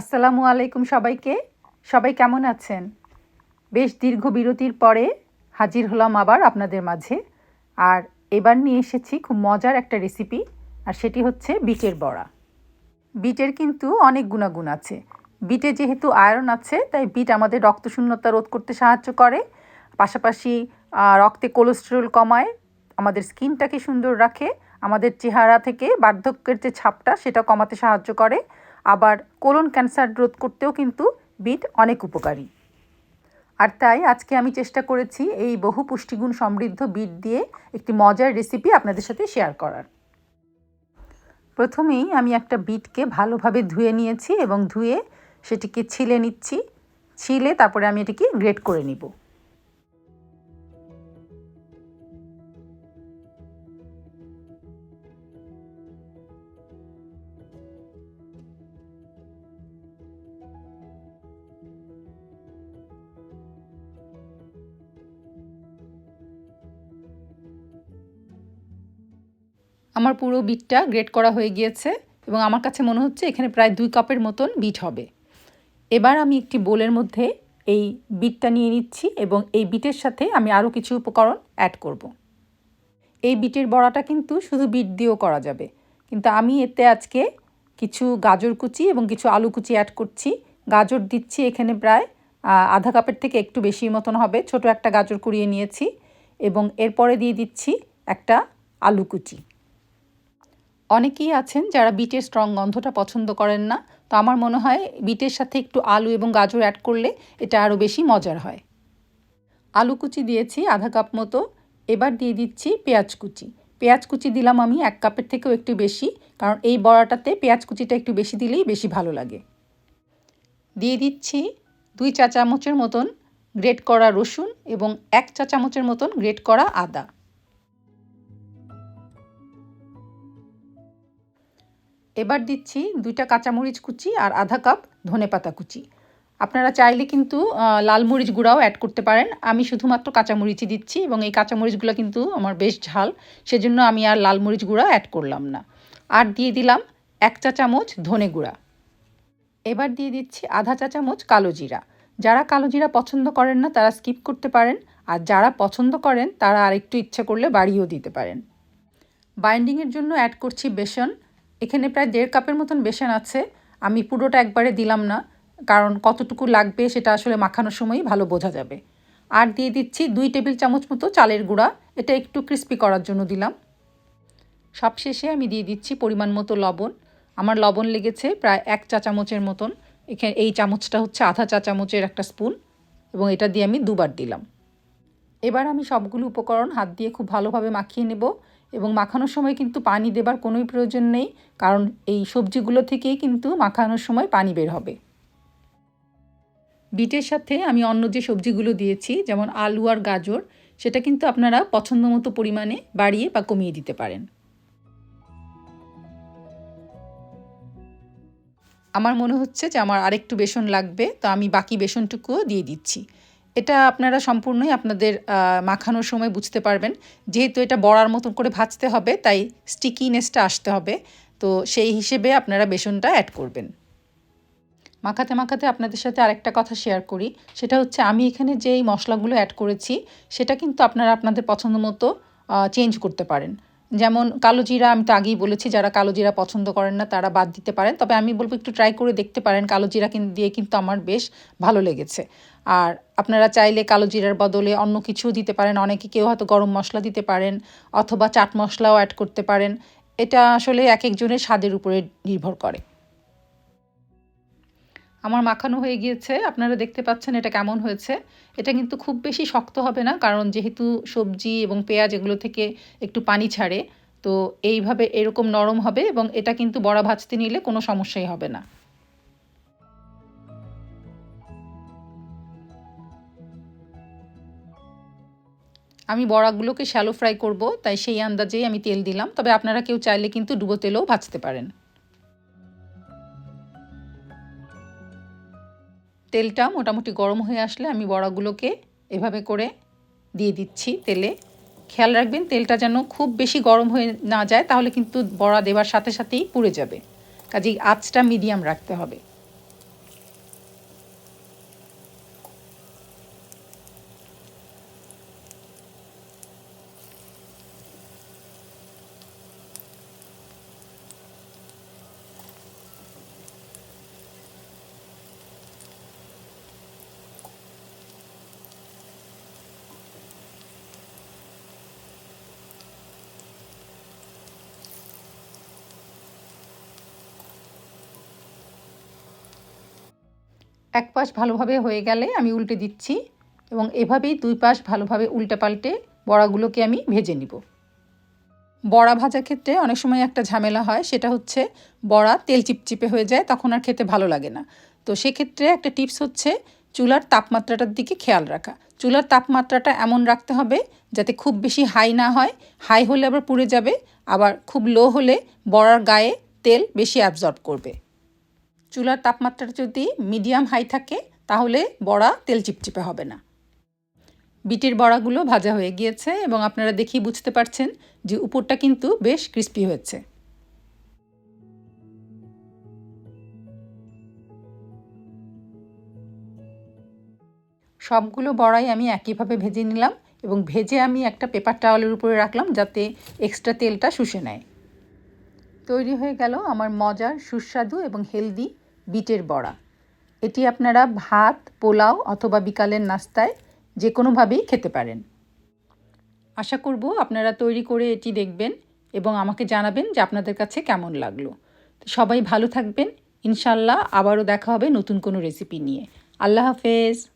আসসালামু আলাইকুম সবাইকে। সবাই কেমন আছেন? বেশ দীর্ঘ বিরতির পরে হাজির হলাম আবার আপনাদের মাঝে। আর এবার নিয়ে এসেছি খুব মজার একটা রেসিপি আর সেটি হচ্ছে বিটের বড়া। বিটের কিন্তু অনেক গুণাগুণ আছে। বিটে যেহেতু আয়রন আছে, তাই বিট আমাদের রক্তশূন্যতা রোধ করতে সাহায্য করে। পাশাপাশি রক্তে কোলেস্টেরল কমায়, আমাদের স্কিনটাকে সুন্দর রাখে, আমাদের চেহারা থেকে বার্ধক্যের যে ছাপটা, সেটা কমাতে সাহায্য করে। আবার কোলন ক্যান্সার রোধ করতেও কিন্তু বিট অনেক উপকারী। আর তাই আজকে আমি চেষ্টা করেছি এই বহু পুষ্টিগুণ সমৃদ্ধ বিট দিয়ে একটি মজার রেসিপি আপনাদের সাথে শেয়ার করার। প্রথমেই আমি একটা বিটকে ভালোভাবে ধুয়ে নিয়েছি এবং ধুয়ে সেটিকে ছিলে নিচ্ছি। ছিলে তারপরে আমি এটিকে গ্রেট করে নিব। আমার পুরো বিটটা গ্রেট করা হয়ে গিয়েছে এবং আমার কাছে মনে হচ্ছে এখানে প্রায় দুই কাপের মতন বিট হবে। এবার আমি একটি বোলের মধ্যে এই বিটটা নিয়ে নিচ্ছি এবং এই বিটের সাথে আমি আরও কিছু উপকরণ অ্যাড করব। এই বিটের বড়াটা কিন্তু শুধু বিট দিয়েও করা যাবে। কিন্তু আমি এতে আজকে কিছু গাজর কুচি এবং কিছু আলু কুচি অ্যাড করছি। গাজর দিচ্ছি এখানে প্রায় আধা কাপের থেকে একটু বেশি মতন হবে। ছোট একটা গাজর কুড়িয়ে নিয়েছি এবং এরপরে দিয়ে দিচ্ছি একটা আলু কুচি। অনেকেই আছেন যারা বিটের স্ট্রং গন্ধটা পছন্দ করেন না। তো আমার মনে হয় বিটের সাথে একটু আলু এবং গাজর অ্যাড করলে এটা আরও বেশি মজার হয়। আলু কুচি দিয়েছি আধা কাপ মতো। এবার দিয়ে দিচ্ছি পেঁয়াজ কুচি। পেঁয়াজ কুচি দিলাম আমি এক কাপের থেকেও একটু বেশি, কারণ এই বড়াটাতে পেঁয়াজ কুচিটা একটু বেশি দিলেই বেশি ভালো লাগে। দিয়ে দিচ্ছি দুই চা চামচের মতন গ্রেট করা রসুন এবং এক চা চামচের মতন গ্রেট করা আদা। এবার দিচ্ছি দুইটা কাঁচামরিচ কুচি আর আধা কাপ ধনেপাতা কুচি। আপনারা চাইলে কিন্তু লাল মরিচ গুঁড়াও অ্যাড করতে পারেন। আমি শুধুমাত্র কাঁচামরিচই দিচ্ছি এবং এই কাঁচামরিচগুলো কিন্তু আমার বেশ ঝাল, সেজন্য আমি আর লাল মরিচ গুঁড়া অ্যাড করলাম না। আর দিয়ে দিলাম এক চা চামচ ধনে গুঁড়া। এবার দিয়ে দিচ্ছি আধা চা চামচ কালো জিরা। যারা কালো জিরা পছন্দ করেন না, তারা স্কিপ করতে পারেন। আর যারা পছন্দ করেন, তারা আরেকটু ইচ্ছা করলে বাড়িয়েও দিতে পারেন। বাইন্ডিংয়ের জন্য অ্যাড করছি বেসন। এখানে প্রায় দেড় কাপের মতন বেসন আছে। আমি পুরোটা একবারে দিলাম না, কারণ কতটুকু লাগবে সেটা আসলে মাখানোর সময়ই ভালো বোঝা যাবে। আর দিয়ে দিচ্ছি দুই টেবিল চামচ মতো চালের গুঁড়া, এটা একটু ক্রিস্পি করার জন্য দিলাম। সবশেষে আমি দিয়ে দিচ্ছি পরিমাণ মতো লবণ। আমার লবণ লেগেছে প্রায় এক চা চামচের মতন। এখানে এই চামচটা হচ্ছে আধা চা চামচের একটা স্পুন এবং এটা দিয়ে আমি দুবার দিলাম। এবার আমি সবগুলো উপকরণ হাত দিয়ে খুব ভালোভাবে মাখিয়ে নেব। এবং মাখানোর সময় কিন্তু পানি দেবার কোনোই প্রয়োজন নেই, কারণ এই সবজিগুলো থেকেই কিন্তু মাখানোর সময় পানি বের হবে। বিটের সাথে আমি অন্য যে সবজিগুলো দিয়েছি, যেমন আলু আর গাজর, সেটা কিন্তু আপনারা পছন্দ মতো পরিমাণে বাড়িয়ে বা কমিয়ে দিতে পারেন। আমার মনে হচ্ছে যে আমার আরেকটু বেসন লাগবে, তো আমি বাকি বেসনটুকুও দিয়ে দিচ্ছি। এটা আপনারা সম্পূর্ণই আপনাদের মাখানোর সময় বুঝতে পারবেন। যেহেতু এটা বড়ার মতন করে ভাজতে হবে, তাই স্টিকিনেসটা আসতে হবে। তো সেই হিসেবে আপনারা বেসনটা অ্যাড করবেন। মাখাতে মাখাতে আপনাদের সাথে আরেকটা কথা শেয়ার করি। সেটা হচ্ছে, আমি এখানে যেই মশলাগুলো অ্যাড করেছি, সেটা কিন্তু আপনারা আপনাদের পছন্দ মতো চেঞ্জ করতে পারেন। যেমন কালো জিরা, আমি তো আগেই বলেছি, যারা কালো জিরা পছন্দ করেন না, তারা বাদ দিতে পারেন। তবে আমি বলব, একটু ট্রাই করে দেখতে পারেন। কালো জিরা কিন্তু দিয়ে কিন্তু আমার বেশ ভালো লেগেছে। আর আপনারা চাইলে কালো জিরার বদলে অন্য কিছু দিতে পারেন। অনেকে কেউ হয়তো গরম মশলা দিতে পারেন, অথবা চাট মশলাও অ্যাড করতে পারেন। এটা আসলে এক একজনের স্বাদের উপরে নির্ভর করে। আমার মাখানো হয়ে গিয়েছে। আপনারা দেখতে পাচ্ছেন এটা কেমন হয়েছে। এটা কিন্তু খুব বেশি শক্ত হবে না, কারণ যেহেতু সবজি এবং পেঁয়াজ এগুলো থেকে একটু পানি ছাড়ে, তো এইভাবে এরকম নরম হবে এবং এটা কিন্তু বড়া ভাজতে নিলে কোনো সমস্যাই হবে না। আমি বড়াগুলোকে শ্যালো ফ্রাই করব, তাই সেই আন্দাজেই আমি তেল দিলাম। তবে আপনারা কেউ চাইলে কিন্তু ডুবো তেলেও ভাজতে পারেন। তেলটা মোটামুটি গরম হয়ে আসলে আমি বড়াগুলোকে এভাবে করে দিয়ে দিচ্ছি তেলে। খেয়াল রাখবেন তেলটা যেন খুব বেশি গরম হয়ে না যায়, তাহলে কিন্তু বড়া দেওয়ার সাথে সাথেই পুড়ে যাবে। কাজেই আঁচটা মিডিয়াম রাখতে হবে। এক পাশ ভালোভাবে হয়ে গেলে আমি উল্টে দিচ্ছি এবং এভাবেই দুই পাশ ভালোভাবে উল্টে পাল্টে বড়াগুলোকে আমি ভেজে নিব। বড়া ভাজার ক্ষেত্রে অনেক সময় একটা ঝামেলা হয়, সেটা হচ্ছে বড়া তেল চিপচিপে হয়ে যায়, তখন আর খেতে ভালো লাগে না। তো সেক্ষেত্রে একটা টিপস হচ্ছে চুলার তাপমাত্রাটার দিকে খেয়াল রাখা। চুলার তাপমাত্রাটা এমন রাখতে হবে যাতে খুব বেশি হাই না হয়। হাই হলে আবার পুড়ে যাবে, আবার খুব লো হলে বড়ার গায়ে তেল বেশি অ্যাবজর্ব করবে। চুলার তাপমাত্রাটা যদি মিডিয়াম হাই থাকে, তাহলে বড়া তেল চিপচিপে হবে না। বিটের বড়াগুলো ভাজা হয়ে গিয়েছে এবং আপনারা দেখেই বুঝতে পারছেন যে উপরটা কিন্তু বেশ ক্রিস্পি হয়েছে। সবগুলো বড়াই আমি একইভাবে ভেজে নিলাম এবং ভেজে আমি একটা পেপার টাওয়ালের উপরে রাখলাম যাতে এক্সট্রা তেলটা শুষে নেয়। তৈরি হয়ে গেল আমার মজার সুস্বাদু এবং হেলদি বিটের বড়া। এটি আপনারা ভাত, পোলাও অথবা বিকালের নাস্তায় যে কোনোভাবেই খেতে পারেন। আশা করব আপনারা তৈরি করে এটি দেখবেন এবং আমাকে জানাবেন যে আপনাদের কাছে কেমন লাগল। সবাই ভালো থাকবেন। ইনশাল্লাহ আবারও দেখা হবে নতুন কোনো রেসিপি নিয়ে। আল্লাহ হাফেজ।